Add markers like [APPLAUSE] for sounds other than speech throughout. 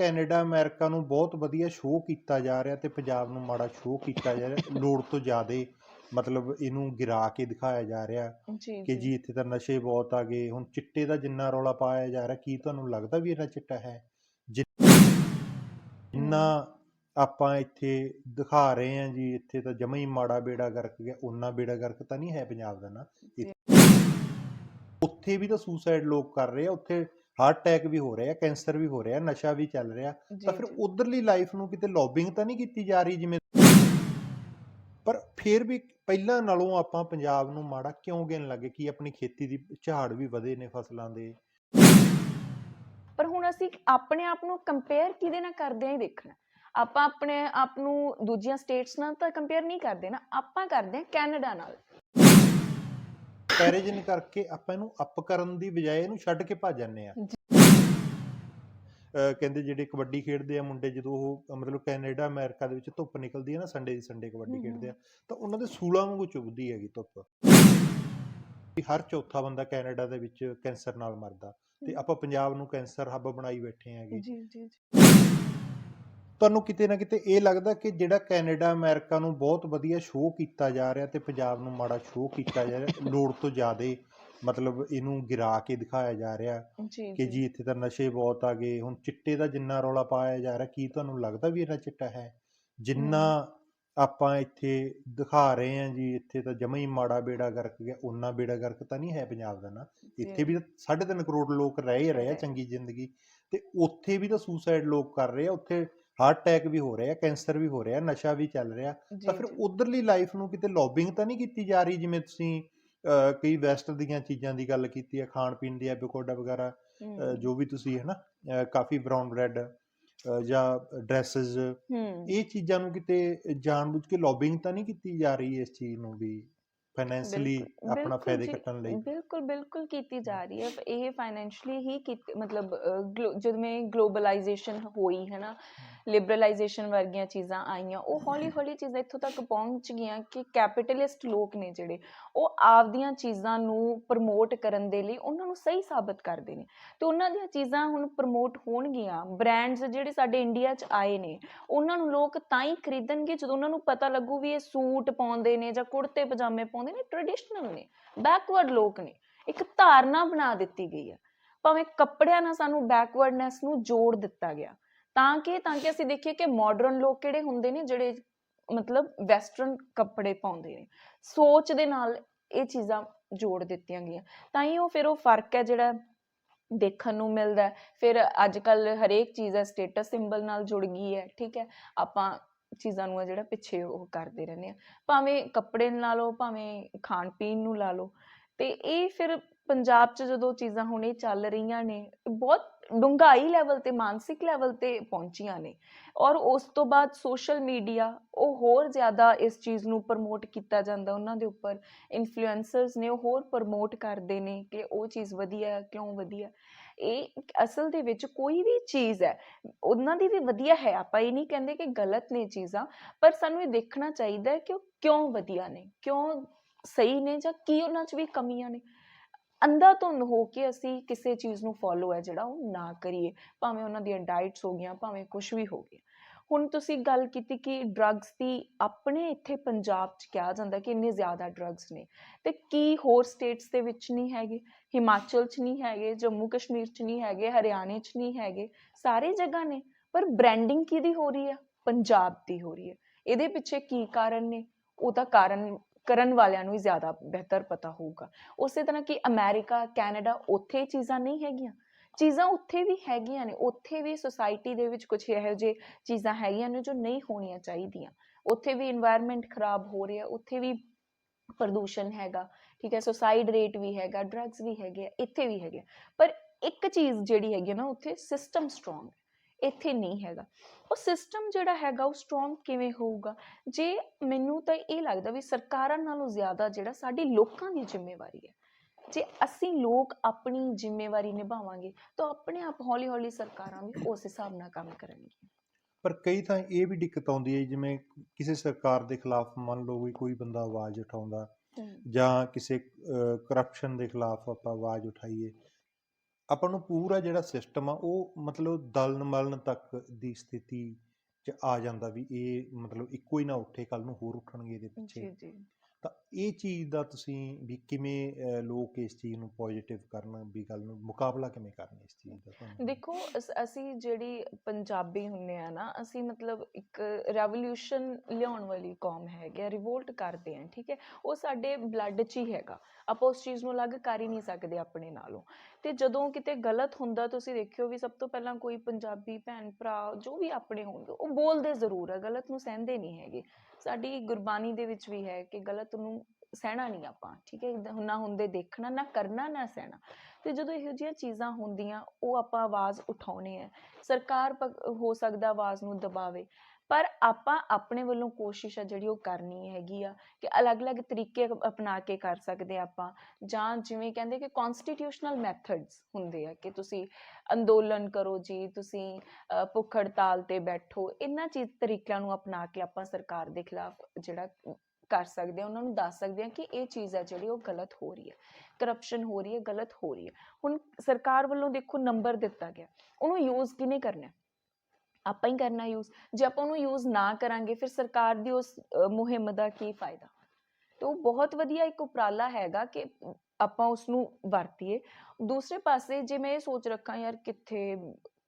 Canada America ਨੂੰ ਬਹੁਤ ਵਧੀਆ ਸ਼ੋਅ ਕੀਤਾ ਜਾ ਰਿਹਾ ਤੇ ਪੰਜਾਬ ਨੂੰ ਮਾੜਾ ਸ਼ੋਅ ਕੀਤਾ ਜਾ ਰਿਹਾ। ਲੋੜ ਤੋਂ ਜ਼ਿਆਦੇ ਮਤਲਬ ਇਹਨੂੰ ਗਿਰਾ ਕੇ ਦਿਖਾਇਆ ਜਾ ਰਿਹਾ ਜੀ ਕਿ ਜੀ। ਇੱਥੇ ਤਾਂ ਨਸ਼ੇ ਬਹੁਤ ਆ ਗਏ ਹੁਣ ਚਿੱਟੇ ਦਾ ਜਿੰਨਾ ਰੌਲਾ ਪਾਇਆ ਜਾ ਰਿਹਾ ਕੀ ਤੁਹਾਨੂੰ ਲੱਗਦਾ ਵੀ ਇਹਦਾ ਚਿੱਟਾ ਹੈ? ਜਿੰਨਾ ਆਪਾਂ ਇੱਥੇ ਦਿਖਾ ਰਹੇ ਹਾਂ ਜੀ ਇੱਥੇ ਤਾਂ ਜਮਾ ਹੀ ਮਾੜਾ ਬੇੜਾ ਗਰਕ ਗਿਆ ਉਹਨਾਂ ਬੇੜਾ ਗਰਕ ਤਾਂ ਨਹੀਂ ਹੈ ਪੰਜਾਬ ਦਾ ਨਾ। ਉੱਥੇ ਵੀ ਤਾਂ ਸੁਸਾਈਡ ਲੋਕ ਕਰ ਰਹੇ ਆ ਉੱਥੇ ਹਾਰਟ ਅਟੈਕ ਵੀ ਹੋ ਰਿਹਾ ਕੈਂਸਰ ਵੀ ਹੋ ਰਿਹਾ ਨਸ਼ਾ ਵੀ ਚੱਲ ਰਿਹਾ ਤਾਂ ਫਿਰ। ਉਧਰਲੀ ਲਾਈਫ ਨੂੰ ਕਿਤੇ ਲੌਬਿੰਗ ਤਾਂ ਨਹੀਂ ਕੀਤੀ ਜਾ ਰਹੀ ਜਿਵੇਂ ਪਰ ਫਿਰ ਵੀ ਪਹਿਲਾਂ ਨਾਲੋਂ ਆਪਾਂ ਪੰਜਾਬ ਨੂੰ ਮਾੜਾ ਕਿਉਂ ਗਿਣ ਲੱਗੇ? ਕਿ ਆਪਣੀ ਖੇਤੀ ਦੀ ਝਾੜ ਵੀ ਵਧੇ ਨੇ ਫਸਲਾਂ ਦੇ? ਪਰ ਹੁਣ ਅਸੀਂ ਆਪਣੇ ਆਪ ਨੂੰ ਕੰਪੇਅਰ ਕਿਹਦੇ ਨਾਲ ਕਰਦੇ ਆਂ ਹੀ ਦੇਖਣਾ। ਆਪਾਂ ਆਪਣੇ ਆਪ ਨੂੰ ਦੂਜੀਆਂ ਸਟੇਟਸ ਨਾਲ ਤਾਂ ਕੰਪੇਅਰ ਨਹੀਂ ਕਰਦੇ ਨਾ ਆਪਾਂ ਕਰਦੇ ਆਂ ਕੈਨੇਡਾ ਨਾਲ। ਕੰਪੈਰੀਜ਼ਨ ਕਰਕੇ ਆਪਾਂ ਇਹਨੂੰ ਅਪ ਕਰਨ ਦੀ ਬਜਾਏ ਇਹਨੂੰ ਛੱਡ ਕੇ ਭੱਜ ਜਾਂਦੇ ਆ ਕਹਿੰਦੇ ਜਿਹੜੇ ਕਬੱਡੀ ਖੇਡਦੇ ਆ ਮੁੰਡੇ ਜਦੋਂ ਉਹ ਮਤਲਬ ਕੈਨੇਡਾ ਅਮਰੀਕਾ ਦੇ ਵਿੱਚ ਧੁੱਪ ਨਿਕਲਦੀ ਹੈ ਨਾ ਸੰਡੇ ਦੀ ਸੰਡੇ ਕਬੱਡੀ ਖੇਡਦੇ ਆ ਤਾਂ ਉਹਨਾਂ ਦੇ ਸੂਲਾਂ ਵਾਂਗੂ ਚੁੱਭਦੀ ਹੈਗੀ ਧੁੱਪ। ਹਰ ਚੌਥਾ ਬੰਦਾ ਕੈਨੇਡਾ ਦੇ ਵਿੱਚ ਕੈਂਸਰ ਨਾਲ ਮਰਦਾ। ਤੇ ਆਪਾਂ ਪੰਜਾਬ ਨੂੰ ਕੈਂਸਰ ਹੱਬ ਬਣਾਈ ਬੈਠੇ ਹੈਗੇ। ਜੀ ਜੀ ਜੀ। ਤੁਹਾਨੂੰ ਕਿਤੇ ਨਾ ਕਿਤੇ ਇਹ ਲੱਗਦਾ ਕਿ ਜਿਹੜਾ ਕੈਨੇਡਾ ਅਮਰੀਕਾ ਨੂੰ ਬਹੁਤ ਵਧੀਆ ਸ਼ੋਅ ਕੀਤਾ ਜਾ ਰਿਹਾ ਤੇ ਪੰਜਾਬ ਨੂੰ ਮਾੜਾ ਸ਼ੋਅ ਕੀਤਾ ਜਾ ਰਿਹਾ ਲੋੜ ਤੋਂ ਜ਼ਿਆਦੇ ਮਤਲਬ ਇਹਨੂੰ ਗਿਰਾ ਕੇ ਦਿਖਾਇਆ ਜਾ ਰਿਹਾ ਕਿ ਜੀ। ਇੱਥੇ ਤਾਂ ਨਸ਼ੇ ਬਹੁਤ ਆ ਗਏ ਹੁਣ ਚਿੱਟੇ ਦਾ ਜਿੰਨਾ ਰੌਲਾ ਪਾਇਆ ਜਾ ਰਿਹਾ ਕੀ ਤੁਹਾਨੂੰ ਲੱਗਦਾ ਵੀ ਇਹਦਾ ਚਿੱਟਾ ਹੈ? ਜਿੰਨਾ ਆਪਾਂ ਇੱਥੇ ਦਿਖਾ ਰਹੇ ਹਾਂ ਜੀ ਇੱਥੇ ਤਾਂ ਜਮਾ ਹੀ ਮਾੜਾ ਬੇੜਾ ਗਰਕ ਗਿਆ ਉਹਨਾਂ ਬੇੜਾ ਗਰਕ ਤਾਂ ਨਹੀਂ ਹੈ ਪੰਜਾਬ ਦਾ ਨਾ। ਇੱਥੇ ਵੀ ਤਾਂ ਸਾਢੇ ਤਿੰਨ ਕਰੋੜ ਲੋਕ ਰਹਿ ਰਹੇ ਆ। ਚੰਗੀ ਜ਼ਿੰਦਗੀ ਤੇ ਉੱਥੇ ਵੀ ਤਾਂ ਸੁਸਾਈਡ ਲੋਕ ਕਰ ਰਹੇ ਆ ਉੱਥੇ ਹਾਰਟ ਅਟੈਕ ਵੀ ਹੋ ਰਿਹਾ ਕੈਂਸਰ ਵੀ ਹੋ ਰਿਹਾ ਨਸ਼ਾ ਵੀ ਚੱਲ ਰਿਹਾ ਤਾਂ ਫਿਰ ਉਧਰਲੀ ਲਾਈਫ ਨੂੰ ਕਿਤੇ ਲੌਬਿੰਗ ਤਾਂ ਨਹੀਂ ਕੀਤੀ ਜਾ ਰਹੀ ਜਿਵੇਂ ਤੁਸੀਂ ਕਈ ਵੈਸਟ ਦੀਆਂ ਚੀਜ਼ਾਂ ਦੀ ਗੱਲ ਕੀਤੀ ਹੈ ਖਾਣ ਪੀਣ ਦੀ ਐਪੀਕੋਡਾ ਵਗੈਰਾ ਜੋ ਵੀ ਤੁਸੀਂ ਹੈ ਨਾ ਕਾਫੀ ਬ੍ਰਾਊਨ ਬ੍ਰੈਡ ਜਾਂ ਡਰੈਸਸ ਇਹ ਚੀਜ਼ਾਂ ਨੂੰ ਕਿਤੇ ਜਾਣਬੁੱਝ ਕੇ ਲੌਬਿੰਗ ਤਾਂ ਨਹੀਂ ਕੀਤੀ ਜਾ ਰਹੀ ਇਸ ਚੀਜ਼ ਨੂੰ ਵੀ ਫਾਈਨੈਂਸ਼ਲੀ ਆਪਣਾ ਫਾਇਦੇ ਕੱਟਣ ਲਈ? ਬਿਲਕੁਲ ਬਿਲਕੁਲ ਕੀਤੀ ਜਾ ਰਹੀ ਹੈ ਇਹ ਫਾਈਨੈਂਸ਼ਲੀ ਹੀ ਮਤਲਬ ਗਲੋ- ਜਿਵੇਂ ਗਲੋਬਲਾਈਜੇਸ਼ਨ ਹੋਈ ਹੈ। ਨਾ ਲਿਬਰਲਾਈਜੇਸ਼ਨ ਵਰਗੀਆਂ ਚੀਜ਼ਾਂ ਆਈਆਂ। ਉਹ ਹੌਲੀ ਹੌਲੀ ਚੀਜ਼ਾਂ ਇੱਥੋਂ ਤੱਕ ਪਹੁੰਚ ਗਈਆਂ ਕਿ ਕੈਪੀਟਲਿਸਟ ਲੋਕ ਨੇ ਜਿਹੜੇ ਉਹ ਆਪਦੀਆਂ ਚੀਜ਼ਾਂ ਨੂੰ ਪ੍ਰਮੋਟ ਕਰਨ ਦੇ ਲਈ ਉਹਨਾਂ ਨੂੰ ਸਹੀ ਸਾਬਤ ਕਰਦੇ ਨੇ। ਤੇ ਉਹਨਾਂ ਦੀਆਂ ਚੀਜ਼ਾਂ ਹੁਣ ਪ੍ਰਮੋਟ ਹੋਣਗੀਆਂ। ਬ੍ਰਾਂਡਸ ਜਿਹੜੇ ਸਾਡੇ ਇੰਡੀਆ 'ਚ ਆਏ ਨੇ ਉਹਨਾਂ ਨੂੰ ਲੋਕ ਤਾਂ ਹੀ ਖਰੀਦਣਗੇ ਜਦੋਂ ਉਹਨਾਂ ਨੂੰ ਪਤਾ ਲੱਗੂ ਵੀ ਇਹ ਸੂਟ ਪਾਉਂਦੇ ਨੇ ਜਾਂ ਕੁੜਤੇ ਪਜਾਮੇ ਪਾਉਂਦੇ ਨੇ ਟ੍ਰੈਡੀਸ਼ਨਲ ਨੇ ਬੈਕਵਰਡ ਲੋਕ ਨੇ। ਇੱਕ ਧਾਰਨਾ ਬਣਾ ਦਿੱਤੀ ਗਈ ਹੈ। ਭਾਵੇਂ ਕੱਪੜਿਆਂ ਨਾਲ ਸਾਨੂੰ ਬੈਕਵਰਡਨੈਸ ਨੂੰ ਜੋੜ ਦਿੱਤਾ ਗਿਆ। ਤਾਂ ਕਿ ਤਾਂ ਕਿ ਅਸੀਂ ਦੇਖੀਏ ਕਿ ਮਾਡਰਨ ਲੋਕ ਕਿਹੜੇ ਹੁੰਦੇ ਨੇ, ਜਿਹੜੇ ਮਤਲਬ ਵੈਸਟਰਨ ਕੱਪੜੇ ਪਾਉਂਦੇ ਨੇ। ਸੋਚ ਦੇ ਨਾਲ ਇਹ ਚੀਜ਼ਾਂ ਜੋੜ ਦਿੱਤੀਆਂ ਗਈਆਂ। ਤਾਂ ਹੀ ਉਹ ਫਿਰ ਉਹ ਫ਼ਰਕ ਹੈ ਜਿਹੜਾ ਦੇਖਣ ਨੂੰ ਮਿਲਦਾ ਫਿਰ ਅੱਜ ਕੱਲ ਹਰੇਕ ਚੀਜ਼ ਹੈ ਸਟੇਟਸ ਸਿੰਬਲ ਨਾਲ ਜੁੜ ਗਈ ਹੈ, ਠੀਕ ਹੈ। ਆਪਾਂ ਚੀਜ਼ਾਂ ਨੂੰ ਆ ਜਿਹੜਾ ਪਿੱਛੇ ਉਹ ਕਰਦੇ ਰਹਿੰਦੇ ਆ ਭਾਵੇਂ ਕੱਪੜੇ ਨੂੰ ਲਾ ਲਓ, ਭਾਵੇਂ ਖਾਣ ਪੀਣ ਨੂੰ ਲਾ ਲਓ। ਤੇ ਇਹ ਫਿਰ ਪੰਜਾਬ 'ਚ ਜਦੋਂ ਚੀਜ਼ਾਂ ਹੁਣ ਇਹ ਚੱਲ ਰਹੀਆਂ ਨੇ, ਬਹੁਤ ਡੂੰਘਾਈ ਲੈਵਲ ਤੇ, ਮਾਨਸਿਕ ਲੈਵਲ ਤੇ ਪਹੁੰਚੀਆਂ ਨੇ। ਔਰ ਉਸ ਤੋਂ ਬਾਅਦ ਸੋਸ਼ਲ ਮੀਡੀਆ ਉਹ ਹੋਰ ਜ਼ਿਆਦਾ ਇਸ ਚੀਜ਼ ਨੂੰ ਪ੍ਰਮੋਟ ਕੀਤਾ ਜਾਂਦਾ, ਉਹਨਾਂ ਦੇ ਉੱਪਰ। ਇਨਫਲੂਐਂਸਰਸ ਨੇ ਉਹ ਹੋਰ ਪ੍ਰਮੋਟ ਕਰਦੇ ਨੇ ਕਿ ਉਹ ਚੀਜ਼ ਵਧੀਆ ਕਿਉਂ ਵਧੀਆ ਇਹ ਅਸਲ ਦੇ ਵਿੱਚ ਕੋਈ ਵੀ ਚੀਜ਼ ਹੈ, ਉਹਨਾਂ ਦੀ ਵੀ ਵਧੀਆ ਹੈ। ਆਪਾਂ ਇਹ ਨਹੀਂ ਕਹਿੰਦੇ ਕਿ ਗਲਤ ਨੇ ਚੀਜ਼ਾਂ, ਪਰ ਸਾਨੂੰ ਇਹ ਦੇਖਣਾ ਚਾਹੀਦਾ ਹੈ ਕਿ ਉਹ ਕਿਉਂ ਵਧੀਆ ਨੇ, ਕਿਉਂ ਸਹੀ ਨੇ ਜਾਂ ਕੀ ਉਹਨਾਂ 'ਚ ਵੀ ਕਮੀਆਂ ਨੇ। ਅੰਧਾ ਧੁੰਦ ਹੋ ਕੇ ਅਸੀਂ ਕਿਸੇ ਚੀਜ਼ ਨੂੰ ਫੋਲੋ ਹੈ ਜਿਹੜਾ ਉਹ ਨਾ ਕਰੀਏ, ਭਾਵੇਂ ਉਹਨਾਂ ਦੀਆਂ ਡਾਈਟਸ ਹੋ ਗਈਆਂ, ਭਾਵੇਂ ਕੁਝ ਵੀ ਹੋ ਗਿਆ। ਹੁਣ ਤੁਸੀਂ ਗੱਲ ਕੀਤੀ ਕਿ ਡਰੱਗਸ ਦੀ ਆਪਣੇ ਇੱਥੇ ਪੰਜਾਬ 'ਚ ਕਿਹਾ ਜਾਂਦਾ ਕਿ ਇੰਨੇ ਜ਼ਿਆਦਾ ਡਰੱਗਸ ਨੇ, ਤੇ ਕੀ ਹੋਰ ਸਟੇਟਸ ਦੇ ਵਿੱਚ ਨਹੀਂ ਹੈਗੇ? ਹਿਮਾਚਲ 'ਚ ਨਹੀਂ ਹੈਗੇ, ਜੰਮੂ ਕਸ਼ਮੀਰ 'ਚ ਨਹੀਂ ਹੈਗੇ, ਹਰਿਆਣੇ 'ਚ ਨਹੀਂ ਹੈਗੇ, ਸਾਰੇ ਜਗ੍ਹਾ ਨੇ, ਪਰ ਬ੍ਰਾਂਡਿੰਗ ਕਿਹਦੀ ਹੋ ਰਹੀ ਹੈ? ਪੰਜਾਬ ਦੀ ਹੋ ਰਹੀ ਹੈ। ਇਹਦੇ ਪਿੱਛੇ ਕੀ ਕਾਰਨ ਨੇ? ਉਹਦਾ ਕਾਰਨ ਕਰਨ ਵਾਲਿਆਂ ਨੂੰ ਹੀ ਜ਼ਿਆਦਾ ਬਿਹਤਰ ਪਤਾ ਹੋਊਗਾ। ਉਸੇ ਤਰ੍ਹਾਂ ਕਿ ਅਮਰੀਕਾ, ਕੈਨੇਡਾ ਉੱਥੇ ਚੀਜ਼ਾਂ ਨਹੀਂ ਹੈਗੀਆਂ। ਚੀਜ਼ਾਂ ਉੱਥੇ ਵੀ ਹੈਗੀਆਂ ਨੇ, ਉੱਥੇ ਵੀ ਸੋਸਾਇਟੀ ਦੇ ਵਿੱਚ ਕੁਝ ਇਹੋ ਜਿਹੇ ਚੀਜ਼ਾਂ ਹੈਗੀਆਂ ਨੇ ਜੋ ਨਹੀਂ ਹੋਣੀਆਂ ਚਾਹੀਦੀਆਂ। ਉੱਥੇ ਵੀ এনवायरमेंट ਖਰਾਬ ਹੋ ਰਿਹਾ, ਉੱਥੇ ਵੀ ਪ੍ਰਦੂਸ਼ਣ ਹੈਗਾ, ਠੀਕ ਹੈ ਸੁਸਾਈਡ ਰੇਟ ਵੀ ਹੈਗਾ ਡਰੱਗਸ ਵੀ ਹੈਗੇ ਇੱਥੇ ਵੀ ਹੈਗੇ ਪਰ ਇੱਕ ਚੀਜ਼ ਜਿਹੜੀ ਹੈਗੀ ਨਾ, ਉੱਥੇ ਸਿਸਟਮ ਸਟਰੋਂਗ ਇੱਥੇ ਨਹੀਂ ਹੈਗਾ। ਉਹ ਸਿਸਟਮ ਜਿਹੜਾ ਹੈਗਾ ਉਹ ਸਟਰੋਂਗ ਕਿਵੇਂ ਹੋਊਗਾ? ਜੇ ਮੈਨੂੰ ਤਾਂ ਇਹ ਲੱਗਦਾ ਵੀ ਸਰਕਾਰਾਂ ਨਾਲੋਂ ਜ਼ਿਆਦਾ ਜਿਹੜਾ ਸਾਡੀ ਲੋਕਾਂ ਦੀ ਜ਼ਿੰਮੇਵਾਰੀ ਹੈ। ਜੇ ਅਸੀਂ ਲੋਕ ਆਪਣੀ ਜ਼ਿੰਮੇਵਾਰੀ ਨਿਭਾਵਾਂਗੇ ਤਾਂ ਆਪਣੇ ਆਪ ਹੌਲੀ ਹੌਲੀ ਸਰਕਾਰਾਂ ਵੀ ਉਸ ਹਿਸਾਬ ਨਾਲ ਕੰਮ ਕਰਨਗੀਆਂ। ਪਰ ਕਈ ਤਾਂ ਇਹ ਵੀ ਦਿੱਕਤ ਆਉਂਦੀ ਹੈ ਜਿਵੇਂ ਕਿਸੇ ਸਰਕਾਰ ਦੇ ਖਿਲਾਫ ਮੰਨ ਲਓ ਵੀ ਕੋਈ ਬੰਦਾ ਆਵਾਜ਼ ਉਠਾਉਂਦਾ ਜਾਂ ਕਿਸੇ ਕਰਪਸ਼ਨ ਦੇ ਖਿਲਾਫ ਆਪਾਂ ਆਵਾਜ਼ ਉਠਾਈਏ। ਆਪਾਂ ਨੂੰ ਪੂਰਾ ਜਿਹੜਾ ਸਿਸਟਮ ਆ, ਉਹ ਮਤਲਬ ਦਲਨ ਮਲਨ ਤੱਕ ਦੀ ਸਥਿਤੀ ਚ ਆ ਜਾਂਦਾ ਵੀ ਇਹ ਮਤਲਬ ਇੱਕੋ ਹੀ ਨਾ ਉੱਠੇ ਕੱਲ ਨੂੰ ਹੋਰ ਉੱਠਣਗੇ ਇਹਦੇ ਪਿੱਛੇ। ਜੀ ਜੀ। ਤਾਂ ਇਹ ਚੀਜ਼ ਦਾ ਤੁਸੀਂ ਵੀ ਕਿਵੇਂ ਲੋਕ ਇਸ ਚੀਜ਼ ਨੂੰ ਪੋਜ਼ਿਟਿਵ ਕਰਨ ਵੀ ਗੱਲ ਨੂੰ ਮੁਕਾਬਲਾ ਕਿਵੇਂ ਕਰਨ ਇਸ ਚੀਜ਼ ਦਾ ਤੁਹਾਨੂੰ? ਦੇਖੋ, ਅਸੀਂ ਜਿਹੜੀ ਪੰਜਾਬੀ ਹੁੰਨੇ ਆ ਨਾ, ਅਸੀਂ ਮਤਲਬ ਇੱਕ ਰੈਵੋਲੂਸ਼ਨ ਲਿਆਉਣ ਵਾਲੀ ਕੌਮ ਹੈਗੇ ਰਿਵੋਲਟ ਕਰਦੇ ਆ, ਠੀਕ ਹੈ? ਉਹ ਸਾਡੇ ਬਲੱਡ 'ਚ ਹੀ ਹੈਗਾ। ਆਪਾਂ ਉਸ ਚੀਜ਼ ਨੂੰ ਅਲੱਗ ਕਰ ਹੀ ਨਹੀਂ ਸਕਦੇ ਆਪਣੇ ਨਾਲੋਂ। ਤੇ ਜਦੋਂ ਕਿਤੇ ਗਲਤ ਹੁੰਦਾ, ਤੁਸੀਂ ਦੇਖਿਓ ਵੀ ਸਭ ਤੋਂ ਪਹਿਲਾਂ ਕੋਈ ਪੰਜਾਬੀ ਭੈਣ ਭਰਾ ਜੋ ਵੀ ਆਪਣੇ ਹੋਣਗੇ, ਉਹ ਬੋਲਦੇ ਜ਼ਰੂਰ ਆ, ਗਲਤ ਨੂੰ ਸਹਿੰਦੇ ਨਹੀਂ ਹੈਗੇ। ਸਾਡੀ ਗੁਰਬਾਣੀ ਦੇ ਵਿੱਚ ਵੀ ਹੈ ਕਿ ਗਲਤ ਨੂੰ ਸਹਿਣਾ ਨਹੀਂ ਆਪਾਂ, ਠੀਕ ਹੈ? ਨਾ ਹੁੰਦੇ ਦੇਖਣਾ, ਨਾ ਕਰਨਾ, ਨਾ ਸਹਿਣਾ। ਤੇ ਜਦੋਂ ਇਹੋ ਜਿਹੀਆਂ ਚੀਜ਼ਾਂ ਹੁੰਦੀਆਂ, ਉਹ ਆਪਾਂ ਆਵਾਜ਼ ਉਠਾਉਣੇ ਆ ਸਰਕਾਰ ਹੋ ਸਕਦਾ ਆਵਾਜ਼ ਨੂੰ ਦਬਾਵੇ, ਪਰ ਆਪਾਂ ਆਪਣੇ ਵੱਲੋਂ ਕੋਸ਼ਿਸ਼ ਆ ਜਿਹੜੀ ਉਹ ਕਰਨੀ ਹੈਗੀ ਆ ਕਿ ਅਲੱਗ-ਅਲੱਗ ਤਰੀਕੇ ਅਪਣਾ ਕੇ ਕਰ ਸਕਦੇ ਆਪਾਂ। ਜਾਂ ਜਿਵੇਂ ਕਹਿੰਦੇ ਕਿ ਕਨਸਟੀਟਿਊਸ਼ਨਲ ਮੈਥਡਸ ਹੁੰਦੇ ਆ ਕਿ ਤੁਸੀਂ ਅੰਦੋਲਨ ਕਰੋ ਜੀ, ਤੁਸੀਂ ਭੁੱਖ ਹੜਤਾਲ ਤੇ ਬੈਠੋ। ਇਹਨਾਂ ਚੀਜ਼, ਤਰੀਕਿਆਂ ਨੂੰ ਅਪਣਾ ਕੇ ਆਪਾਂ ਸਰਕਾਰ ਦੇ ਖਿਲਾਫ ਜਿਹੜਾ ਕਰ ਸਕਦੇ ਆ ਉਹਨਾਂ ਨੂੰ ਦੱਸ ਸਕਦੇ ਆ ਕਿ ਇਹ ਚੀਜ਼ ਹੈ ਜਿਹੜੀ ਉਹ ਗਲਤ ਹੋ ਰਹੀ ਹੈ ਕਰਪਸ਼ਨ ਹੋ ਰਹੀ ਹੈ, ਗਲਤ ਹੋ ਰਹੀ ਹੈ। ਹੁਣ ਸਰਕਾਰ ਵੱਲੋਂ ਦੇਖੋ ਨੰਬਰ ਦਿੱਤਾ ਗਿਆ, ਉਹਨੂੰ ਯੂਜ਼ ਕਿਹਨੇ ਕਰਨਾ ਆਪਾਂ ਹੀ ਕਰਨਾ ਯੂਜ਼ ਜੇ ਆਪਾਂ ਉਹਨੂੰ ਯੂਜ਼ ਨਾ ਕਰਾਂਗੇ, ਫਿਰ ਸਰਕਾਰ ਦੀ ਉਸ ਮੁਹਿੰਮ ਦਾ ਕੀ ਫਾਇਦਾ? ਤੇ ਬਹੁਤ ਵਧੀਆ ਇੱਕ ਉਪਰਾਲਾ ਹੈਗਾ ਕਿ ਆਪਾਂ ਉਸ ਨੂੰ ਵਰਤੀਏ। ਦੂਸਰੇ ਪਾਸੇ ਜੇ ਮੈਂ ਇਹ ਸੋਚ ਰੱਖਾਂ ਯਾਰ ਕਿੱਥੇ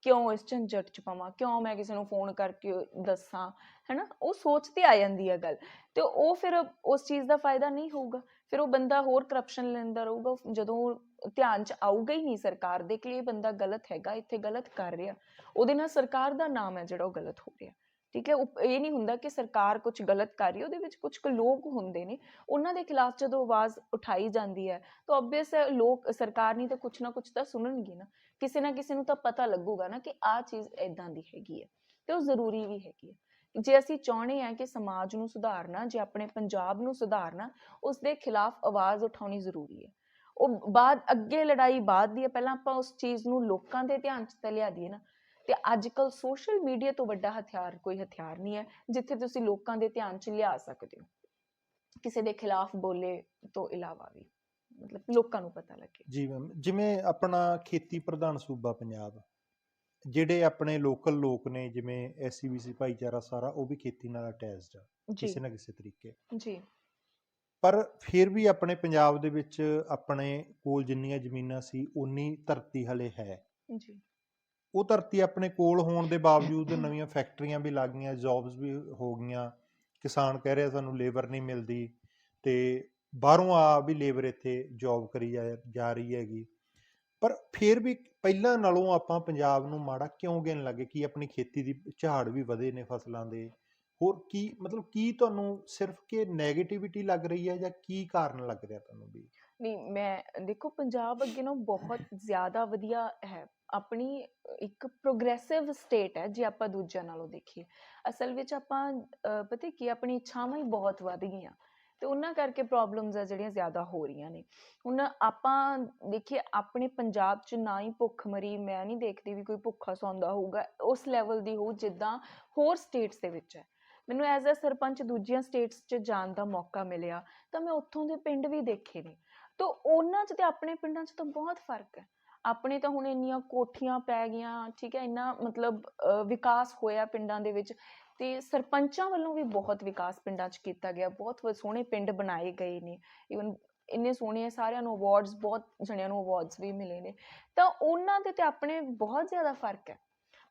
ਕਿਉਂ ਇਸ ਝੰਜਟ ਚ ਪਾਵਾਂ? ਕਿਉਂ ਮੈਂ ਕਿਸੇ ਨੂੰ ਫੋਨ ਕਰਕੇ ਦੱਸਾਂ? ਹੈਨਾ? ਉਹ ਸੋਚ ਤੇ ਆ ਜਾਂਦੀ ਹੈ ਗੱਲ। ਤੇ ਉਹ ਫਿਰ ਉਸ ਚੀਜ਼ ਦਾ ਫਾਇਦਾ ਨਹੀਂ ਹੋਊਗਾ। ਫਿਰ ਉਹ ਬੰਦਾ ਹੋਰ ਕਰਪਸ਼ਨ ਲੈਂਦਾ ਰਹੂਗਾ। ਜਦੋਂ ਧਿਆਨ ਚ ਆਊਗਾ ਹੀ ਨਹੀਂ ਸਰਕਾਰ ਦੇ, ਕਿ ਇਹ ਬੰਦਾ ਗਲਤ ਹੈਗਾ, ਇੱਥੇ ਗਲਤ ਕਰ ਰਿਹਾ। ਉਹਦੇ ਨਾਲ ਸਰਕਾਰ ਦਾ ਨਾਮ ਹੈ ਜਿਹੜਾ ਉਹ ਗਲਤ ਹੋ ਰਿਹਾ। ਠੀਕ ਹੈ ਇਹ ਨਹੀਂ ਹੁੰਦਾ ਕਿ ਸਰਕਾਰ ਕੁਝ ਗਲਤ ਕਰ ਰਹੀ ਹੈ, ਉਹਦੇ ਵਿੱਚ ਕੁਝ ਕੁ ਲੋਕ ਹੁੰਦੇ ਨੇ, ਉਹਨਾਂ ਦੇ ਖਿਲਾਫ ਜਦੋਂ ਆਵਾਜ਼ ਉਠਾਈ ਜਾਂਦੀ ਹੈ, ਤਾਂ ਆਬਵੀਅਸ ਹੈ ਲੋਕ, ਸਰਕਾਰ ਨਹੀਂ ਤਾਂ ਕੁਝ ਨਾ ਕੁਝ ਤਾਂ ਸੁਣਨਗੇ ਨਾ, ਕਿਸੇ ਨਾ ਕਿਸੇ ਨੂੰ ਤਾਂ ਪਤਾ ਲੱਗੂਗਾ ਨਾ ਕਿ ਆਹ ਚੀਜ਼ ਇਦਾਂ ਦੀ ਹੈਗੀ ਹੈ ਤੇ ਉਹ ਜ਼ਰੂਰੀ ਵੀ ਹੈਗੀ ਹੈ। ਜੇ ਅਸੀਂ ਚਾਹੁੰਦੇ ਹਾਂ ਕਿ ਸਮਾਜ ਨੂੰ ਸੁਧਾਰਨਾ, ਜੇ ਆਪਣੇ ਪੰਜਾਬ ਨੂੰ ਸੁਧਾਰਨਾ, ਉਸ ਦੇ ਖਿਲਾਫ ਆਵਾਜ਼ ਉਠਾਉਣੀ ਜ਼ਰੂਰੀ ਹੈ। ਉਹ ਬਾਅਦ, ਅੱਗੇ ਲੜਾਈ ਬਾਅਦ ਦੀ ਹੈ, ਪਹਿਲਾਂ ਆਪਾਂ ਉਸ ਚੀਜ਼ ਨੂੰ ਲੋਕਾਂ ਦੇ ਧਿਆਨ 'ਚ ਤਾਂ ਲਿਆ ਦਈਏ ਨਾ ਤੇ ਅੱਜ ਕੱਲ ਸੋਸ਼ਲ ਮੀਡੀਆ ਤੋਂ ਵੱਡਾ ਹਥਿਆਰ ਕੋਈ ਹਥਿਆਰ ਨਹੀਂ ਹੈ ਜਿੱਥੇ ਤੁਸੀਂ ਲੋਕਾਂ ਦੇ ਧਿਆਨ 'ਚ ਲਿਆ ਸਕਦੇ ਹੋ। ਕਿਸੇ ਦੇ ਖਿਲਾਫ ਬੋਲੇ ਤੋਂ ਇਲਾਵਾ ਵੀ ਮਤਲਬ ਲੋਕਾਂ ਨੂੰ ਪਤਾ ਲੱਗੇ। ਜੀ ਮੈਮ ਜਿਵੇਂ ਆਪਣਾ ਖੇਤੀ ਪ੍ਰਧਾਨ ਸੂਬਾ ਪੰਜਾਬ ਜਿਹੜੇ ਆਪਣੇ ਲੋਕਲ ਲੋਕ ਨੇ ਜਿਵੇਂ ਐਸਸੀਬੀਸੀ ਭਾਈਚਾਰਾ ਸਾਰਾ ਉਹ ਵੀ ਖੇਤੀ ਨਾਲ ਅਟੈਚਡ ਆ ਕਿਸੇ ਨਾ ਕਿਸੇ ਤਰੀਕੇ। ਜੀ। ਪਰ ਫਿਰ ਵੀ ਆਪਣੇ ਪੰਜਾਬ ਦੇ ਵਿੱਚ ਆਪਣੇ ਕੋਲ ਜਿੰਨੀਆਂ ਜ਼ਮੀਨਾਂ ਸੀ ਉਨੀ ਧਰਤੀ ਹਲੇ ਹੈ। ਜੀ। ਉਹ ਧਰਤੀ ਆਪਣੇ ਕੋਲ ਹੋਣ ਦੇ ਬਾਵਜੂਦ ਨਵੀਆਂ ਫੈਕਟਰੀਆਂ ਵੀ ਲੱਗ ਗਈਆਂ ਜੌਬਸ ਵੀ ਹੋ ਗਈਆਂ। ਕਿਸਾਨ ਕਹਿ ਰਿਹਾ, ਸਾਨੂੰ ਲੇਬਰ ਨਹੀਂ ਮਿਲਦੀ। ਤੇ ਬਾਹਰੋਂ ਆ ਵੀ ਲੇਬਰ ਇੱਥੇ ਜੌਬ ਕਰੀ ਜਾ- ਰਹੀ ਹੈਗੀ। ਪਰ ਫਿਰ ਵੀ ਪਹਿਲਾਂ ਨਾਲੋਂ ਆਪਾਂ ਪੰਜਾਬ ਨੂੰ ਮਾੜਾ ਕਿਉਂ ਗਿਣ ਲੱਗੇ? ਕਿ ਆਪਣੀ ਖੇਤੀ ਦੀ ਝਾੜ ਵੀ ਵਧੇ ਨੇ ਫਸਲਾਂ ਦੇ? ਹੋਰ ਕੀ, ਮਤਲਬ ਕੀ ਤੁਹਾਨੂੰ ਸਿਰਫ ਕਿ 네ਗੇਟਿਵਿਟੀ ਲੱਗ ਰਹੀ ਹੈ ਜਾਂ ਕੀ ਕਾਰਨ ਲੱਗ ਰਿਹਾ ਤੁਹਾਨੂੰ ਵੀ? ਨਹੀਂ, ਮੈਂ, ਦੇਖੋ ਪੰਜਾਬ ਅੱਗੇ ਨਾ ਬਹੁਤ ਜ਼ਿਆਦਾ ਵਧੀਆ ਹੈ। ਆਪਣੀ ਇੱਕ ਪ੍ਰੋਗਰੈਸਿਵ ਸਟੇਟ ਹੈ, ਜੇ ਆਪਾਂ ਦੂਜਿਆਂ ਨਾਲੋਂ ਦੇਖੀਏ। ਅਸਲ ਵਿੱਚ ਆਪਾਂ ਪਤਾ ਕੀ ਆਪਣੀ ਇੱਛਾਵਾਂ ਹੀ ਬਹੁਤ ਵੱਧ ਗਈਆਂ। ਤੇ ਉਹਨਾਂ ਕਰਕੇ ਪ੍ਰੋਬਲਮਸ ਆ ਜਿਹੜੀਆਂ ਜ਼ਿਆਦਾ ਹੋ ਰਹੀਆਂ ਨੇ। ਹੁਣ ਆਪਾਂ ਦੇਖੀਏ, ਆਪਣੇ ਪੰਜਾਬ 'ਚ ਨਾ ਹੀ ਭੁੱਖਮਰੀ, ਮੈਂ ਨਹੀਂ ਦੇਖਦੀ ਵੀ ਕੋਈ ਭੁੱਖਾ ਸੌਂਦਾ ਹੋਊਗਾ, ਉਸ ਲੈਵਲ ਦੀ ਹੋਊ, ਜਿੱਦਾਂ ਹੋਰ ਸਟੇਟਸ ਦੇ ਵਿੱਚ ਹੈ। ਮੈਨੂੰ ਐਜ਼ ਅ ਸਰਪੰਚ ਦੂਜੀਆਂ ਸਟੇਟਸ 'ਚ ਜਾਣ ਦਾ ਮੌਕਾ ਮਿਲਿਆ, ਤਾਂ ਮੈਂ ਉੱਥੋਂ ਦੇ ਪਿੰਡ ਵੀ ਦੇਖੇ ਨੇ। ਤਾਂ ਉਹਨਾਂ 'ਚ ਤੇ ਆਪਣੇ ਪਿੰਡਾਂ 'ਚ ਤਾਂ ਬਹੁਤ ਫ਼ਰਕ ਹੈ। ਆਪਣੇ ਤਾਂ ਹੁਣ ਇੰਨੀਆਂ ਕੋਠੀਆਂ ਪੈ ਗਈਆਂ, ਠੀਕ ਹੈ, ਇੰਨਾ ਮਤਲਬ ਵਿਕਾਸ ਹੋਇਆ ਪਿੰਡਾਂ ਦੇ ਵਿੱਚ ਤੇ ਸਰਪੰਚਾਂ ਵੱਲੋਂ ਵੀ ਬਹੁਤ ਵਿਕਾਸ ਪਿੰਡਾਂ 'ਚ ਕੀਤਾ ਗਿਆ। ਬਹੁਤ ਸੋਹਣੇ ਪਿੰਡ ਬਣਾਏ ਗਏ ਨੇ। ਇਵਨ ਇੰਨੇ ਸੋਹਣੇ ਸਾਰਿਆਂ ਨੂੰ ਅਵਾਰਡਸ ਬਹੁਤ ਜਣਿਆਂ ਨੂੰ ਅਵਾਰਡਸ ਵੀ ਮਿਲੇ ਨੇ। ਤਾਂ ਉਹਨਾਂ ਦੇ ਤੇ ਆਪਣੇ ਬਹੁਤ ਜ਼ਿਆਦਾ ਫ਼ਰਕ ਹੈ।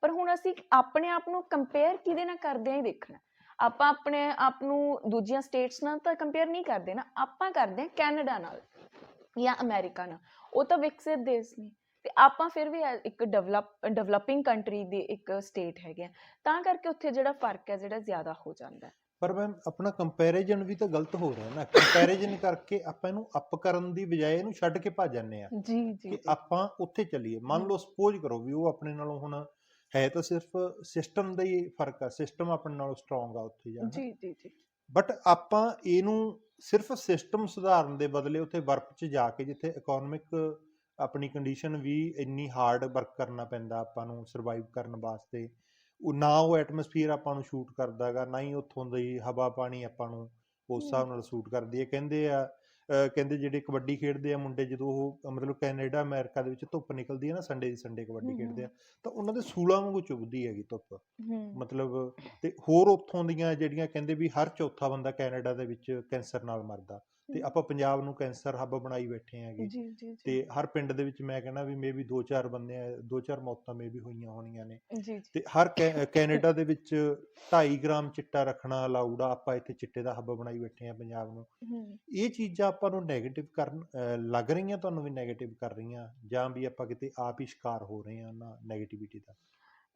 ਪਰ ਹੁਣ ਅਸੀਂ ਆਪਣੇ ਆਪ ਨੂੰ ਕੰਪੇਅਰ ਕਿਹਦੇ ਨਾਲ ਕਰਦੇ ਆਂ ਹੀ ਦੇਖਣਾ। ਆਪਾਂ ਆਪਣੇ ਆਪ ਨੂੰ ਦੂਜੀਆਂ ਸਟੇਟਸ ਨਾਲ ਤਾਂ ਕੰਪੇਅਰ ਨਹੀਂ ਕਰਦੇ ਨਾ, ਆਪਾਂ ਕਰਦੇ ਹਾਂ ਕੈਨੇਡਾ ਨਾਲ। ਜਾਂ ਅਮਰੀਕਾ ਨਾਲ ਉਹ ਤਾਂ ਵਿਕਸਿਤ ਦੇਸ਼ ਨੇ। ਤੇ ਆਪਾਂ ਫਿਰ ਵੀ ਇੱਕ ਡਿਵੈਲਪ ਡਿਵੈਲਪਿੰਗ ਕੰਟਰੀ ਦੇ ਇੱਕ ਸਟੇਟ ਹੈਗੇ ਆ। ਤਾਂ ਕਰਕੇ ਉੱਥੇ ਜਿਹੜਾ ਫ਼ਰਕ ਹੈ ਜਿਹੜਾ ਜ਼ਿਆਦਾ ਹੋ ਜਾਂਦਾ ਹੈ। ਪਰ ਮੈਮ ਆਪਣਾ ਕੰਪੈਰੀਜ਼ਨ ਵੀ ਤਾਂ ਗਲਤ ਹੋ ਰਿਹਾ ਨਾ। ਕੰਪੈਰੀਜ਼ਨ ਕਰਕੇ ਆਪਾਂ ਇਹਨੂੰ ਅਪ ਕਰਨ ਦੀ ਬਜਾਏ ਇਹਨੂੰ ਛੱਡ ਕੇ ਭੱਜ ਜਾਂਦੇ ਆ। ਜੀ ਜੀ ਆਪਾਂ ਉੱਥੇ ਚੱਲੀਏ। ਮੰਨ ਲਓ ਸਪੋਜ਼ ਕਰੋ ਵੀ ਉਹ ਆਪਣੇ ਨਾਲੋਂ ਹੁਣ ਹੈ ਤਾਂ ਸਿਰਫ ਸਿਸਟਮ ਦਾ ਹੀ ਫ਼ਰਕ ਆ। ਸਿਸਟਮ ਆਪਣੇ ਨਾਲੋਂ ਸਟਰੋਂਗ ਆ ਉੱਥੇ ਜਾ ਜੀ ਜੀ ਜੀ। ਬਟ ਆਪਾਂ ਇਹਨੂੰ ਸਿਰਫ ਸਿਸਟਮ ਸੁਧਾਰਨ ਦੇ ਬਦਲੇ ਉੱਥੇ ਵਰਕ 'ਚ ਜਾ ਕੇ ਜਿੱਥੇ ਇਕਨੋਮਿਕ ਆਪਣੀ ਕੰਡੀਸ਼ਨ ਵੀ ਇੰਨੀ ਹਾਰਡ ਵਰਕ ਕਰਨਾ ਪੈਂਦਾ ਆਪਾਂ ਨੂੰ ਸਰਵਾਈਵ ਕਰਨ ਵਾਸਤੇ ਉਹ ਨਾ ਉਹ ਐਟਮੋਸਫੀਅਰ ਆਪਾਂ ਨੂੰ ਸ਼ੂਟ ਕਰਦਾਗਾ ਨਾ ਹੀ ਉੱਥੋਂ ਦੀ ਹਵਾ ਪਾਣੀ ਆਪਾਂ ਨੂੰ ਉਸ ਹਿਸਾਬ ਨਾਲ ਸ਼ੂਟ ਕਰਦੀ ਹੈ। ਕਹਿੰਦੇ ਆ ਕਹਿੰਦੇ ਜਿਹੜੇ ਕਬੱਡੀ ਖੇਡਦੇ ਆ ਮੁੰਡੇ ਜਦੋਂ ਉਹ ਮਤਲਬ ਕੈਨੇਡਾ ਅਮਰੀਕਾ ਦੇ ਵਿੱਚ ਧੁੱਪ ਨਿਕਲਦੀ ਹੈ ਨਾ ਸੰਡੇ ਦੀ ਸੰਡੇ ਕਬੱਡੀ ਖੇਡਦੇ ਆ। ਤਾਂ ਉਹਨਾਂ ਦੇ ਸੂਲਾਂ ਵਾਂਗੂ ਚੁੱਭਦੀ ਹੈਗੀ ਧੁੱਪ। ਮਤਲਬ ਤੇ ਹੋਰ ਉੱਥੋਂ ਦੀਆਂ ਜਿਹੜੀਆਂ ਕਹਿੰਦੇ ਵੀ ਹਰ ਚੌਥਾ ਬੰਦਾ ਕੈਨੇਡਾ ਦੇ ਵਿੱਚ ਕੈਂਸਰ ਨਾਲ ਮਰਦਾ ਤੇ। ਆਪਾਂ ਪੰਜਾਬ ਨੂੰ ਕੈਂਸਰ ਹੱਬ ਬਣਾਈ ਬੈਠੇ ਹੈਗੇ। ਤੇ ਹਰ ਪਿੰਡ ਦੇ ਵਿੱਚ ਮੈਂ ਕਹਿੰਦਾ ਵੀ ਮੇਬੀ ਦੋ ਚਾਰ ਬੰਦੇ ਦੋ ਚਾਰ ਮੌਤਾਂ ਮੇਬੀ ਹੋਈਆਂ ਹੋਣੀਆਂ ਨੇ। ਤੇ ਹਰ ਕੈਨੇਡਾ ਦੇ ਵਿੱਚ 2.5 ਗ੍ਰਾਮ ਚਿੱਟਾ ਰੱਖਣਾ ਅਲਾਉਡ ਆ ਆਪਾਂ ਇੱਥੇ ਚਿੱਟੇ ਦਾ ਹੱਬ ਬਣਾਈ ਬੈਠੇ ਆ ਪੰਜਾਬ ਨੂੰ। ਇਹ ਚੀਜ਼ਾਂ ਆਪਾਂ ਨੂੰ 네ਗੇਟਿਵ ਕਰਨ ਲੱਗ ਰਹੀਆਂ, ਤੁਹਾਨੂੰ ਵੀ 네ਗੇਟਿਵ ਕਰ ਰਹੀਆਂ, ਜਾਂ ਵੀ ਆਪਾਂ ਕਿਤੇ ਆਪ ਹੀ ਸ਼ਿਕਾਰ ਹੋ ਰਹੇ ਹਾਂ ਉਹਨਾਂ 네ਗੇਟਿਵਿਟੀ ਦਾ?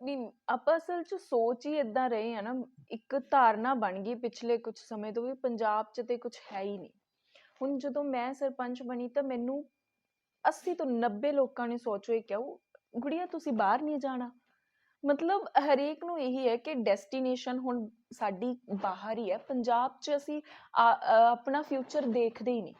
ਨਹੀਂ, ਆਪਾਂ ਅਸਲ ਚ ਸੋਚ ਹੀ ਇਦਾਂ ਰਹੇ ਆ ਨਾ, ਇੱਕ ਧਾਰਨਾ ਬਣ ਗਈ ਪਿਛਲੇ ਕੁਝ ਸਮੇਂ ਤੋਂ ਵੀ ਪੰਜਾਬ ਚ ਤੇ ਕੁਝ ਹੈ ਹੀ ਨਹੀਂ। ਹੁਣ ਜਦੋਂ ਮੈਂ ਸਰਪੰਚ ਬਣੀ ਤਾਂ ਮੈਨੂੰ 80 ਤੋਂ 90 ਲੋਕਾਂ ਨੇ ਸੋਚੋ ਇਹ ਕਿਹਾ ਗੁੜੀਆ, ਤੁਸੀਂ ਬਾਹਰ ਨੀ ਜਾਣਾ। ਮਤਲਬ ਹਰੇਕ ਨੂੰ ਇਹੀ ਹੈ ਕਿ ਡੈਸਟੀਨੇਸ਼ਨ ਹੁਣ ਸਾਡੀ ਬਾਹਰ ਹੀ ਹੈ। ਪੰਜਾਬ 'ਚ ਅਸੀਂ ਆਪਣਾ ਫਿਊਚਰ ਦੇਖਦੇ ਹੀ ਨਹੀਂ।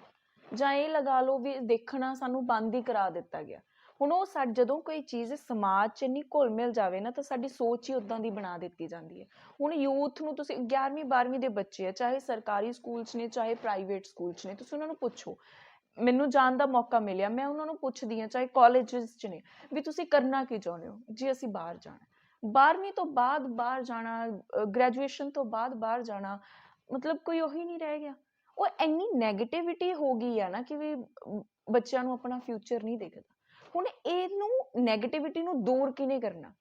ਜਾਂ ਇਹ ਲਗਾ ਲਓ ਵੀ ਦੇਖਣਾ ਸਾਨੂੰ ਬੰਦ ਹੀ ਕਰਾ ਦਿੱਤਾ ਗਿਆ। ਹੁਣ ਉਹ ਸਾ, ਜਦੋਂ ਕੋਈ ਚੀਜ਼ ਸਮਾਜ 'ਚ ਇੰਨੀ ਘੁਲ ਮਿਲ ਜਾਵੇ ਨਾ ਤਾਂ ਸਾਡੀ ਸੋਚ ਹੀ ਉਦਾਂ ਦੀ ਬਣਾ ਦਿੱਤੀ ਜਾਂਦੀ ਹੈ। ਹੁਣ ਯੂਥ ਨੂੰ ਤੁਸੀਂ 11ਵੀਂ 12ਵੀਂ ਦੇ ਬੱਚੇ ਆ, ਚਾਹੇ ਸਰਕਾਰੀ ਸਕੂਲ 'ਚ ਨੇ, ਚਾਹੇ ਪ੍ਰਾਈਵੇਟ ਸਕੂਲ 'ਚ ਨੇ, ਤੁਸੀਂ ਉਹਨਾਂ ਨੂੰ ਪੁੱਛੋ। ਮੈਨੂੰ ਜਾਣ ਦਾ ਮੌਕਾ ਮਿਲਿਆ, ਮੈਂ ਉਹਨਾਂ ਨੂੰ ਪੁੱਛਦੀ ਹਾਂ, ਚਾਹੇ ਕਾਲਜਸ 'ਚ ਨੇ, ਵੀ ਤੁਸੀਂ ਕਰਨਾ ਕੀ ਚਾਹੁੰਦੇ ਹੋ? ਜੀ ਅਸੀਂ ਬਾਹਰ ਜਾਣਾ। 12ਵੀਂ ਤੋਂ ਬਾਅਦ ਬਾਹਰ ਜਾਣਾ ਗ੍ਰੈਜੂਏਸ਼ਨ ਤੋਂ ਬਾਅਦ ਬਾਹਰ ਜਾਣਾ, ਮਤਲਬ ਕੋਈ ਉਹੀ ਨਹੀਂ ਰਹਿ ਗਿਆ। ਉਹ ਇੰਨੀ 네ਗੇਟਿਵਿਟੀ ਹੋ ਗਈ ਆ ਨਾ ਕਿ ਵੀ ਬੱਚਿਆਂ ਨੂੰ ਆਪਣਾ ਫਿਊਚਰ ਨਹੀਂ ਦਿਖਦਾ। ਹੁਣ ਇਹਨੂੰ 네ਗੇਟਿਵਿਟੀ ਨੂੰ ਦੂਰ ਕਿਨੇ ਕਰਨਾ?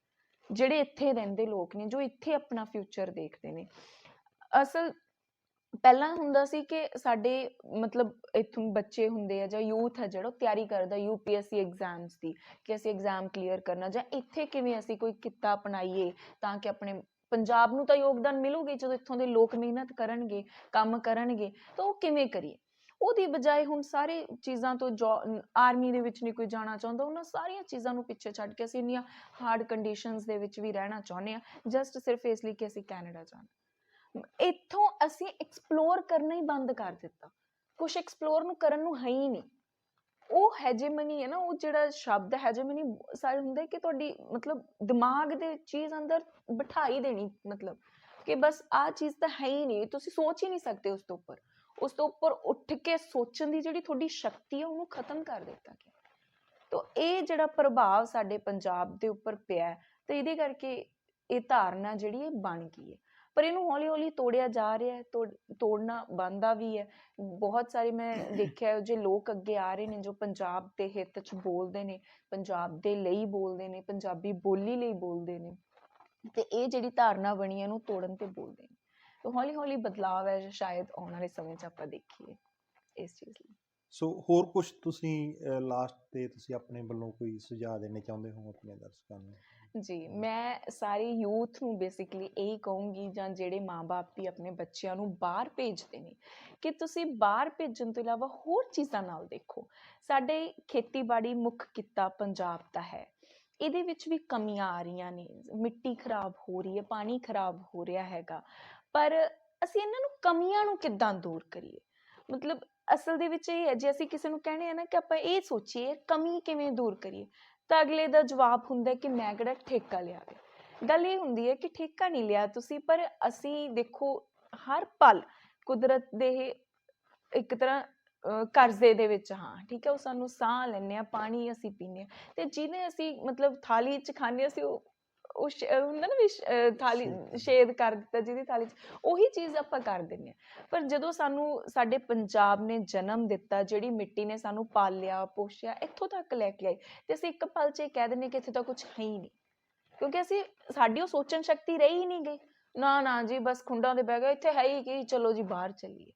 ਜਿਹੜੇ ਇੱਥੇ ਰਹਿੰਦੇ ਲੋਕ ਨੇ, ਜੋ ਇੱਥੇ ਆਪਣਾ ਫਿਊਚਰ ਦੇਖਦੇ ਨੇ। ਅਸਲ ਪਹਿਲਾਂ ਹੁੰਦਾ ਸੀ ਕਿ ਸਾਡੇ ਮਤਲਬ ਇੱਥੋਂ ਬੱਚੇ ਹੁੰਦੇ ਆ ਜਾਂ ਯੂਥ ਹੈ ਜਿਹੜਾ ਉਹ ਤਿਆਰੀ ਕਰਦਾ ਯੂਪੀਐਸਸੀ ਐਗਜ਼ਾਮਸ ਦੀ, ਕਿ ਅਸੀਂ ਐਗਜ਼ਾਮ ਕਲੀਅਰ ਕਰਨਾ ਜਾਂ ਇੱਥੇ ਕਿਵੇਂ ਅਸੀਂ ਕੋਈ ਕਿੱਤਾ ਅਪਣਾਈਏ ਤਾਂ ਕਿ ਆਪਣੇ ਪੰਜਾਬ ਨੂੰ ਤਾਂ ਯੋਗਦਾਨ ਮਿਲੂਗੀ ਜਦੋਂ ਇੱਥੋਂ ਦੇ ਲੋਕ ਮਿਹਨਤ ਕਰਨਗੇ, ਕੰਮ ਕਰਨਗੇ, ਤਾਂ ਉਹ ਕਿਵੇਂ ਕਰੀਏ? ਉਹਦੀ ਬਜਾਏ ਹੁਣ ਸਾਰੇ ਚੀਜ਼ਾਂ ਤੋਂ ਆਰਮੀ ਦੇ ਵਿੱਚ ਨਹੀਂ ਕੋਈ ਜਾਣਾ ਚਾਹੁੰਦਾ, ਉਹਨਾਂ ਸਾਰੀਆਂ ਚੀਜ਼ਾਂ ਨੂੰ ਪਿੱਛੇ ਛੱਡ ਕੇ ਅਸੀਂ ਇੰਨੀਆਂ ਹਾਰਡ ਕੰਡੀਸ਼ਨਸ ਦੇ ਵਿੱਚ ਵੀ ਰਹਿਣਾ ਚਾਹੁੰਦੇ ਆ ਜਸਟ ਸਿਰਫ ਇਸ ਲਈ ਕਿ ਅਸੀਂ ਕੈਨੇਡਾ ਜਾਣਾ। ਇੱਥੋਂ ਅਸੀਂ ਐਕਸਪਲੋਰ ਕਰਨਾ ਹੀ ਬੰਦ ਕਰ ਦਿੱਤਾ। ਕੁਝ ਐਕਸਪਲੋਰ ਨੂੰ ਕਰਨ ਨੂੰ ਹੈ ਹੀ ਨਹੀਂ। ਉਹ ਹੈਜੇਮਨੀ ਹੈ ਨਾ, ਉਹ ਜਿਹੜਾ ਸ਼ਬਦ ਹੈਜੇਮਨੀ ਸਾਰੇ ਹੁੰਦਾ ਕਿ ਤੁਹਾਡੀ ਮਤਲਬ ਦਿਮਾਗ ਦੇ ਚੀਜ਼ ਅੰਦਰ ਬਿਠਾਈ ਦੇਣੀ, ਮਤਲਬ ਕਿ ਬਸ ਆ ਚੀਜ਼ ਤਾਂ ਹੈ ਹੀ ਨਹੀਂ, ਤੁਸੀਂ ਸੋਚ ਹੀ ਨਹੀਂ ਸਕਦੇ ਉਸ ਤੋਂ ਉੱਪਰ। ਉਸ ਤੋਂ ਉੱਪਰ ਉੱਠ ਕੇ ਸੋਚਣ ਦੀ ਜਿਹੜੀ ਤੁਹਾਡੀ ਸ਼ਕਤੀ ਹੈ, ਉਹਨੂੰ ਖਤਮ ਕਰ ਦਿੱਤਾ ਗਿਆ। ਤੋ ਇਹ ਜਿਹੜਾ ਪ੍ਰਭਾਵ ਸਾਡੇ ਪੰਜਾਬ ਦੇ ਉੱਪਰ ਪਿਆ ਤੇ ਇਹਦੇ ਕਰਕੇ ਇਹ ਧਾਰਨਾ ਜਿਹੜੀ ਬਣ ਗਈ ਹੈ। ਪਰ ਇਹਨੂੰ ਹੌਲੀ ਹੌਲੀ ਤੋੜਿਆ ਜਾ ਰਿਹਾ ਹੈ ਤੋੜ- ਤੋੜਨਾ ਬਣਦਾ ਵੀ ਹੈ। ਬਹੁਤ ਸਾਰੇ ਮੈਂ [COUGHS] ਦੇਖਿਆ ਜੇ ਲੋਕ ਅੱਗੇ ਆ ਰਹੇ ਨੇ ਜੋ ਪੰਜਾਬ ਦੇ ਹਿੱਤ 'ਚ ਬੋਲਦੇ ਨੇ ਪੰਜਾਬ ਦੇ ਲਈ ਬੋਲਦੇ ਨੇ ਪੰਜਾਬੀ ਬੋਲੀ ਲਈ ਬੋਲਦੇ ਨੇ ਤੇ ਇਹ ਜਿਹੜੀ ਧਾਰਨਾ ਬਣੀ ਹੈ ਇਹਨੂੰ ਤੋੜਨ ਤੇ ਬੋਲਦੇ ਨੇ। ਤਾਂ ਹੌਲੀ ਹੌਲੀ ਬਦਲਾਵ ਹੈ ਸ਼ਾਇਦ ਆਉਣ ਵਾਲੇ ਸਮੇਂ 'ਚ ਆਪਾਂ ਦੇਖੀਏ ਇਸ ਚੀਜ਼ ਲਈ। ਸੋ ਹੋਰ ਕੁਝ ਤੁਸੀਂ ਲਾਸਟ ਤੇ ਤੁਸੀਂ ਆਪਣੇ ਵੱਲੋਂ ਕੋਈ ਸੁਝਾਅ ਦੇਣੇ ਚਾਹੁੰਦੇ ਹੋ ਆਪਣੇ ਦਰਸ਼ਕਾਂ ਨੂੰ? ਜੀ, ਮੈਂ ਸਾਰੇ ਯੂਥ ਨੂੰ ਬੇਸਿਕਲੀ ਇਹੀ ਕਹੂੰਗੀ ਜਾਂ ਜਿਹੜੇ ਮਾਪੇ ਵੀ ਆਪਣੇ ਬੱਚਿਆਂ ਨੂੰ ਬਾਹਰ ਭੇਜਦੇ ਨੇ ਕਿ ਤੁਸੀਂ ਬਾਹਰ ਭੇਜਣ ਤੋਂ ਇਲਾਵਾ ਹੋਰ ਚੀਜ਼ਾਂ ਨਾਲ ਦੇਖੋ। ਸਾਡੇ ਖੇਤੀਬਾੜੀ ਮੁੱਖ ਕਿੱਤਾ ਪੰਜਾਬ ਦਾ ਹੈ। ਇਹਦੇ ਵਿੱਚ ਵੀ ਕਮੀਆਂ ਆ ਰਹੀਆਂ ਨੇ, ਮਿੱਟੀ ਖਰਾਬ ਹੋ ਰਹੀ ਹੈ, ਪਾਣੀ ਖਰਾਬ ਹੋ ਰਿਹਾ ਹੈਗਾ। ਪਰ ਅਸੀਂ ਇਹਨਾਂ ਨੂੰ ਕਮੀਆਂ ਨੂੰ ਕਿੱਦਾਂ ਦੂਰ ਕਰੀਏ? ਮਤਲਬ ਅਸਲ ਦੇ ਵਿੱਚ ਇਹ ਹੈ, ਜੇ ਅਸੀਂ ਕਿਸੇ ਨੂੰ ਕਹਿੰਦੇ ਆ ਨਾ ਕਿ ਆਪਾਂ ਇਹ ਸੋਚੀਏ, ਕਮੀ ਕਿਵੇਂ ਦੂਰ ਕਰੀਏ? ਤਾਂ ਅਗਲੇ ਦਾ ਜਵਾਬ ਹੁੰਦਾ ਕਿ ਮੈਂ ਕਿਹੜਾ ਠੇਕਾ ਲਿਆ ਵੇ ਗੱਲ ਇਹ ਹੁੰਦੀ ਹੈ ਕਿ ਠੇਕਾ ਨਹੀਂ ਲਿਆ ਤੁਸੀਂ, ਪਰ ਅਸੀਂ ਦੇਖੋ ਹਰ ਪਲ ਕੁਦਰਤ ਦੇ ਇੱਕ ਤਰ੍ਹਾਂ ਕਰਜ਼ੇ ਦੇ ਵਿੱਚ ਹਾਂ, ਠੀਕ ਹੈ, ਉਹ ਸਾਨੂੰ ਸਾਹ ਲੈਂਦੇ ਆ ਪਾਣੀ ਅਸੀਂ ਪੀਂਦੇ ਆ ਤੇ ਜਿਹਨੇ ਅਸੀਂ ਮਤਲਬ ਥਾਲੀ 'ਚ ਖਾਂਦੇ ਅਸੀਂ ਉਹ ਉਹ ਹੁੰਦਾ ਨਾ ਵੀ ਥਾਲੀ ਛੇਦ। ਕਰ ਦਿੱਤਾ ਜਿਹਦੀ ਥਾਲੀ 'ਚ ਉਹੀ ਚੀਜ਼ ਆਪਾਂ ਕਰ ਦਿੰਦੇ ਆ ਪਰ ਜਦੋਂ ਸਾਨੂੰ ਸਾਡੇ ਪੰਜਾਬ ਨੇ ਜਨਮ ਦਿੱਤਾ ਜਿਹੜੀ ਮਿੱਟੀ ਨੇ ਸਾਨੂੰ ਪਾਲਿਆ ਪੋਸ਼ਿਆ ਇੱਥੋਂ ਤੱਕ ਲੈ ਕੇ ਆਈ ਤੇ ਅਸੀਂ ਇੱਕ ਪਲ 'ਚ ਇਹ ਕਹਿ ਦਿੰਦੇ ਕਿ ਇੱਥੇ ਤਾਂ ਕੁਝ ਹੈ ਹੀ ਨਹੀਂ। ਕਿਉਂਕਿ ਅਸੀਂ ਸਾਡੀ ਉਹ ਸੋਚਣ ਸ਼ਕਤੀ ਰਹੀ ਹੀ ਨਹੀਂ ਗਈ। ਨਾ ਨਾ ਜੀ ਬਸ ਖੁੰਡਾਂ ਦੇ ਬਹਿ ਗਏ ਇੱਥੇ ਹੈ ਹੀ ਕੀ ਚਲੋ ਜੀ ਬਾਹਰ ਚੱਲੀਏ।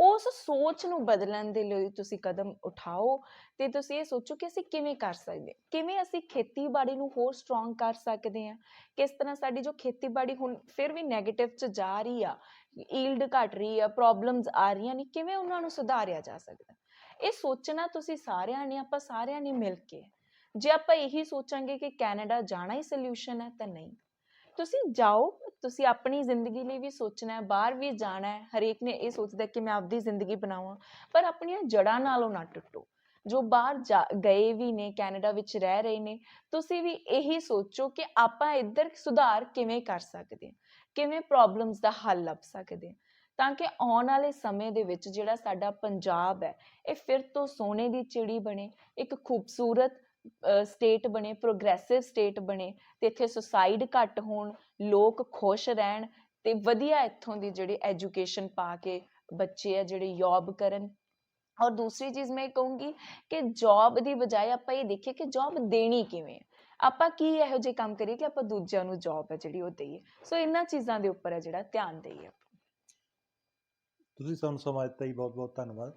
ਉਸ ਸੋਚ ਨੂੰ ਬਦਲਣ ਦੇ ਲਈ ਤੁਸੀਂ ਕਦਮ ਉਠਾਓ ਤੇ ਤੁਸੀਂ ਇਹ ਸੋਚੋ ਕਿ ਅਸੀਂ ਕਿਵੇਂ ਕਰ ਸਕਦੇ, ਕਿਵੇਂ ਅਸੀਂ ਖੇਤੀਬਾੜੀ ਨੂੰ ਹੋਰ ਸਟਰੋਂਗ ਕਰ ਸਕਦੇ ਹਾਂ, ਕਿਸ ਤਰ੍ਹਾਂ ਸਾਡੀ ਜੋ ਖੇਤੀਬਾੜੀ ਹੁਣ ਫਿਰ ਵੀ 네ਗੇਟਿਵ ਚ ਜਾ ਰਹੀ ਆ ਈਲਡ ਘਟ ਰਹੀ ਆ ਪ੍ਰੋਬਲਮਸ ਆ ਰਹੀਆਂ ਨੇ, ਕਿਵੇਂ ਉਹਨਾਂ ਨੂੰ ਸੁਧਾਰਿਆ ਜਾ ਸਕਦਾ? ਇਹ ਸੋਚਣਾ ਤੁਸੀਂ ਸਾਰਿਆਂ ਨੇ, ਆਪਾਂ ਸਾਰਿਆਂ ਨੇ ਮਿਲ ਕੇ, ਜੇ ਆਪਾਂ ਇਹੀ ਸੋਚਾਂਗੇ ਕਿ ਕੈਨੇਡਾ ਜਾਣਾ ਹੀ ਸੋਲੂਸ਼ਨ ਹੈ ਤਾਂ ਨਹੀਂ। ਤੁਸੀਂ ਜਾਓ, ਤੁਸੀਂ ਆਪਣੀ ਜ਼ਿੰਦਗੀ ਲਈ ਵੀ ਸੋਚਣਾ ਹੈ, ਬਾਹਰ ਵੀ ਜਾਣਾ ਹੈ, ਹਰੇਕ ਨੇ ਇਹ ਸੋਚਦਾ ਕਿ ਮੈਂ ਆਪਦੀ ਜ਼ਿੰਦਗੀ ਬਣਾਵਾਂ, ਪਰ ਆਪਣੀਆਂ ਜੜ੍ਹਾਂ ਨਾਲੋਂ ਨਾ ਟੁੱਟੋ। ਜੋ ਬਾਹਰ ਜਾ ਗਏ ਵੀ ਨੇ, ਕੈਨੇਡਾ ਵਿੱਚ ਰਹਿ ਰਹੇ ਨੇ, ਤੁਸੀਂ ਵੀ ਇਹੀ ਸੋਚੋ ਕਿ ਆਪਾਂ ਇੱਧਰ ਸੁਧਾਰ ਕਿਵੇਂ ਕਰ ਸਕਦੇ ਹਾਂ, ਕਿਵੇਂ ਪ੍ਰੋਬਲਮਸ ਦਾ ਹੱਲ ਲੱਭ ਸਕਦੇ ਹਾਂ। ਤਾਂ ਕਿ ਆਉਣ ਵਾਲੇ ਸਮੇਂ ਦੇ ਵਿੱਚ ਜਿਹੜਾ ਸਾਡਾ ਪੰਜਾਬ ਹੈ, ਇਹ ਫਿਰ ਤੋਂ ਸੋਨੇ ਦੀ ਚਿੜੀ ਬਣੇ, ਇੱਕ ਖੂਬਸੂਰਤ ਸਟੇਟ ਬਣੇ ਪ੍ਰੋਗਰੈਸਿਵ ਸਟੇਟ ਬਣੇ ਤੇ ਇੱਥੇ ਸੁਸਾਈਡ ਘੱਟ ਹੋਣ ਲੋਕ ਖੁਸ਼ ਰਹਿਣ ਤੇ ਵਧੀਆ ਇੱਥੋਂ ਦੀ ਜਿਹੜੀ ਐਜੂਕੇਸ਼ਨ ਪਾ ਕੇ ਬੱਚੇ ਆ ਜਿਹੜੇ ਜੌਬ ਕਰਨ। ਔਰ ਦੂਸਰੀ ਚੀਜ਼ ਮੈਂ ਕਹੂੰਗੀ ਕਿ ਜੌਬ ਦੀ ਬਜਾਏ ਆਪਾਂ ਇਹ ਦੇਖੀਏ ਕਿ ਜੌਬ ਦੇਣੀ ਕਿਵੇਂ ਹੈ ਆਪਾਂ ਕੀ ਇਹੋ ਜਿਹੇ ਕੰਮ ਕਰੀਏ ਕਿ ਆਪਾਂ ਦੂਜਿਆਂ ਨੂੰ ਜੌਬ ਹੈ ਜਿਹੜੀ ਉਹ ਦਈਏ। ਸੋ ਇਹਨਾਂ ਚੀਜ਼ਾਂ ਦੇ ਉੱਪਰ ਹੈ ਜਿਹੜਾ ਧਿਆਨ ਦਈਏ ਤੁਸੀਂ ਸਾਨੂੰ ਸਮਾਂ ਦਿੱਤਾ ਜੀ ਬਹੁਤ ਬਹੁਤ ਧੰਨਵਾਦ।